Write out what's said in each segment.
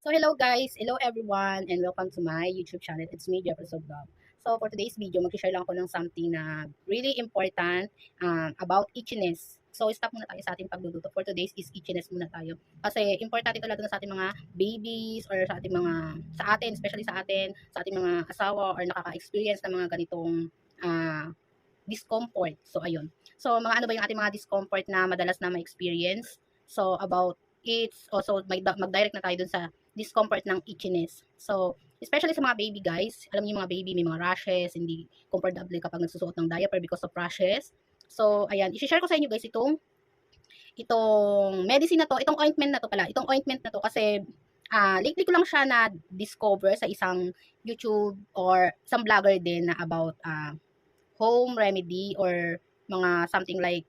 So hello guys, hello everyone, and welcome to my YouTube channel. It's me, Jefferson Vlog. So for today's video, mag-share lang ako ng something na really important um, about itchiness. So stop muna tayo sa ating pagluluto. For today's is itchiness muna tayo. Kasi importante ito lalo na sa ating mga babies or sa ating mga, sa atin, especially sa atin, sa ating mga asawa or nakaka-experience ng mga ganitong uh, discomfort. So ayun. So mga ano ba yung ating mga discomfort na madalas na ma-experience? So about it's also mag-direct na tayo dun sa discomfort ng itchiness. So, especially sa mga baby guys, alam niyo mga baby may mga rashes, hindi comfortable kapag nagsusuot ng diaper because of rashes. So, ayan, i-share ko sa inyo guys itong itong medicine na to, itong ointment na to pala, itong ointment na to kasi uh, lately ko lang siya na discover sa isang YouTube or some vlogger din na about uh, home remedy or mga something like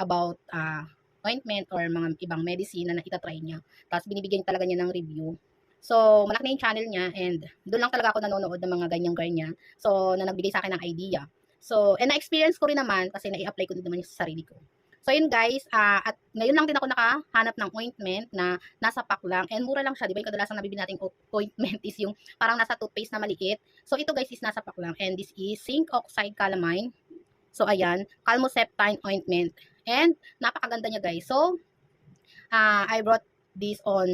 about uh, ointment or mga ibang medicine na itatry niya. Tapos binibigyan talaga niya ng review. So, malaki na yung channel niya and doon lang talaga ako nanonood ng mga ganyang-ganyan. So, na nagbigay sa akin ng idea. So, and na-experience ko rin naman kasi na-i-apply ko din naman yung sa sarili ko. So, yun guys, uh, at ngayon lang din ako nakahanap ng ointment na nasa pack lang and mura lang siya. Di ba yung kadalasan nabibili nating ointment is yung parang nasa toothpaste na maliit. So, ito guys is nasa pack lang and this is zinc oxide calamine. So, ayan, calmoseptine ointment. And, napakaganda niya guys. So, uh, I brought this on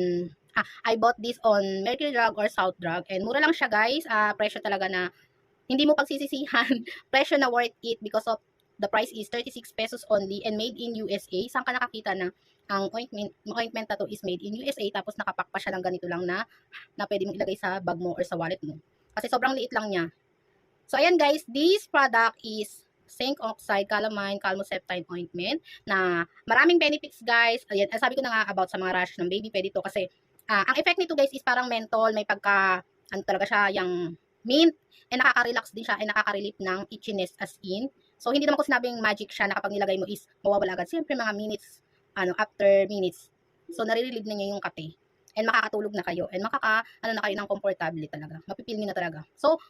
ah, I bought this on Mercury Drug or South Drug. And mura lang siya guys. Uh, presyo talaga na hindi mo pagsisisihan. presyo na worth it because of the price is 36 pesos only and made in USA. Saan ka nakakita na ang ointment, ointment na to is made in USA tapos nakapak pa siya ng ganito lang na na pwede mong ilagay sa bag mo or sa wallet mo. Kasi sobrang liit lang niya. So ayan guys, this product is zinc oxide, calamine, calmoseptine ointment na maraming benefits guys. Ayan, sabi ko na nga about sa mga rash ng baby, pwede to kasi Uh, ang effect nito guys is parang menthol, may pagka, ano talaga siya, yung mint, and nakaka-relax din siya, and nakaka-relieve ng itchiness as in. So, hindi naman ko sinabing magic siya na kapag nilagay mo is mawawala agad. Siyempre, mga minutes, ano, after minutes. So, nare-relieve na niya yung kape. And makakatulog na kayo. And makaka, ano na kayo ng comfortable talaga. Mapipil niyo na talaga. So,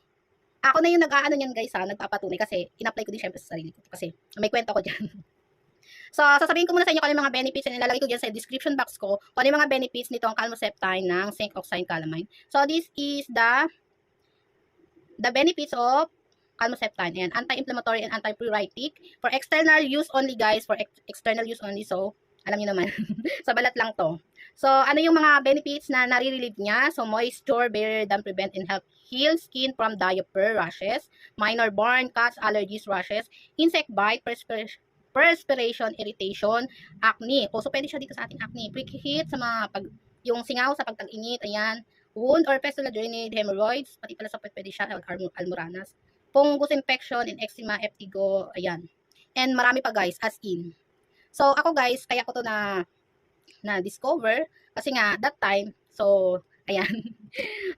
ako na yung nag-aano niyan guys ha, nagpapatunay kasi in-apply ko din syempre sa sarili ko. Kasi may kwento ko dyan. So, sasabihin ko muna sa inyo kung ano mga benefits and ilalagay ko dyan sa description box ko kung ano mga benefits nitong calmoseptine ng zinc oxide calamine. So, this is the the benefits of calmoseptine and anti-inflammatory and anti-pruritic for external use only guys for ex external use only so alam niyo naman sa balat lang to so ano yung mga benefits na nare-relieve niya so moisture better than prevent and help heal skin from diaper rashes minor burn cuts allergies rashes insect bite perspiration perspiration, irritation, acne. O, so pwede siya dito sa ating acne. Prick heat sa mga pag, yung singaw sa pagtag-init, ayan. Wound or fistula drainage, hemorrhoids, pati pala sa pwede siya, almoranas. Fungus infection and eczema, eptigo, ayan. And marami pa guys, as in. So, ako guys, kaya ko to na na-discover kasi nga, that time, so, ayan,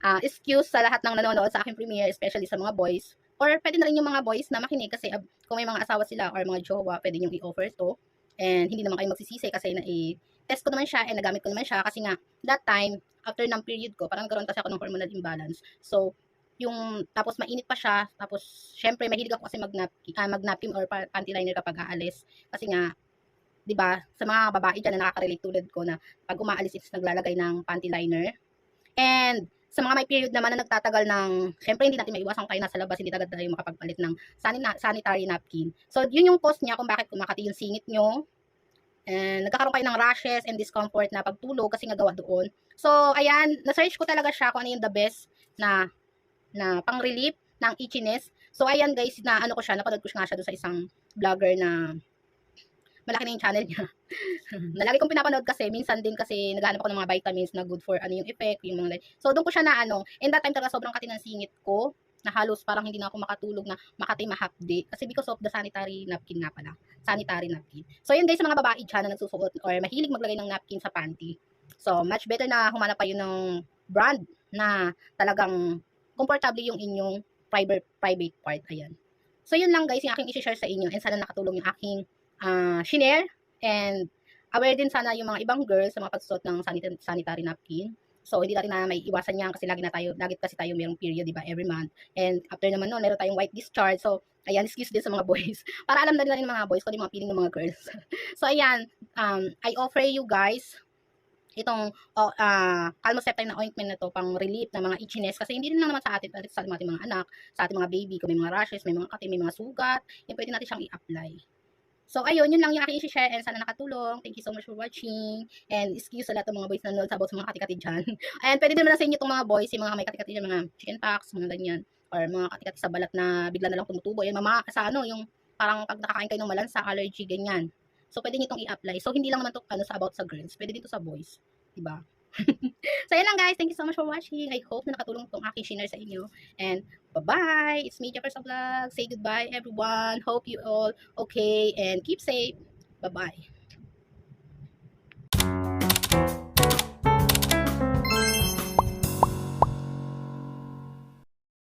uh, excuse sa lahat ng nanonood sa aking premiere, especially sa mga boys, Or pwede na rin yung mga boys na makinig kasi uh, kung may mga asawa sila or mga jowa, pwede nyo i-offer to. And hindi naman kayo magsisisi kasi na i-test ko naman siya and nagamit ko naman siya kasi nga that time, after ng period ko, parang nagkaroon kasi ako ng hormonal imbalance. So, yung tapos mainit pa siya, tapos syempre mahilig ako kasi mag-nap, uh, mag-napkin or panty liner kapag aalis. Kasi nga, 'di ba, sa mga babae diyan na nakaka-relate tulad ko na pag umaalis is naglalagay ng panty liner. And sa mga may period naman na nagtatagal ng, syempre hindi natin maiwasan kayo nasa labas, hindi agad tayo makapagpalit ng sanitary napkin. So, yun yung cause niya kung bakit kumakati yung singit nyo. And nagkakaroon kayo ng rashes and discomfort na pagtulog kasi nga gawa doon. So, ayan, na-search ko talaga siya kung ano yung the best na na pang-relief ng itchiness. So, ayan guys, na ano ko siya, napanood ko nga siya doon sa isang vlogger na malaki na yung channel niya. Nalagi kong pinapanood kasi, minsan din kasi naghahanap ako ng mga vitamins na good for ano yung effect, yung mga So, doon ko siya na ano, and that time talaga sobrang kati ng singit ko, na halos parang hindi na ako makatulog na makati mahapdi kasi because of the sanitary napkin nga pala. Sanitary napkin. So, yun guys, sa mga babae dyan na nagsusuot or mahilig maglagay ng napkin sa panty. So, much better na humanap pa yun ng brand na talagang comfortable yung inyong private, private part. Ayan. So, yun lang guys, yung aking isi-share sa inyo and sana nakatulong yung aking uh, shinare and aware din sana yung mga ibang girls sa mga pagsusot ng sanitary, napkin. So, hindi natin na may iwasan yan kasi lagi na tayo, lagi kasi tayo mayroong period, di ba, every month. And after naman noon, meron tayong white discharge. So, ayan, excuse din sa mga boys. Para alam na rin ng mga boys kung ano yung mga feeling ng mga girls. so, ayan, um, I offer you guys itong oh, ah calmoseptine na ointment na to pang relief ng mga itchiness kasi hindi rin naman sa atin sa ating mga anak, sa ating mga baby, kung may mga rashes, may mga kati, may mga sugat, yan pwede natin siyang i-apply. So, ayun, yun lang yung aking i-share and sana nakatulong. Thank you so much for watching. And excuse sa lahat ng mga boys na nanood sa about sa mga kati-kati dyan. and pwede din naman sa inyo itong mga boys, yung mga may kati-kati dyan, mga chicken pox, mga ganyan. Or mga kati-kati sa balat na bigla na lang tumutubo. Yung mama, sa ano, yung parang pag nakakain kayo ng malansa, allergy, ganyan. So, pwede nyo itong i-apply. So, hindi lang naman to ano, sa about sa girls. Pwede dito sa boys. Diba? so, yan lang guys. Thank you so much for watching. I hope na nakatulong itong aking share sa inyo. And, bye-bye. It's me, Jefferson Vlog. Say goodbye, everyone. Hope you all okay and keep safe. Bye-bye.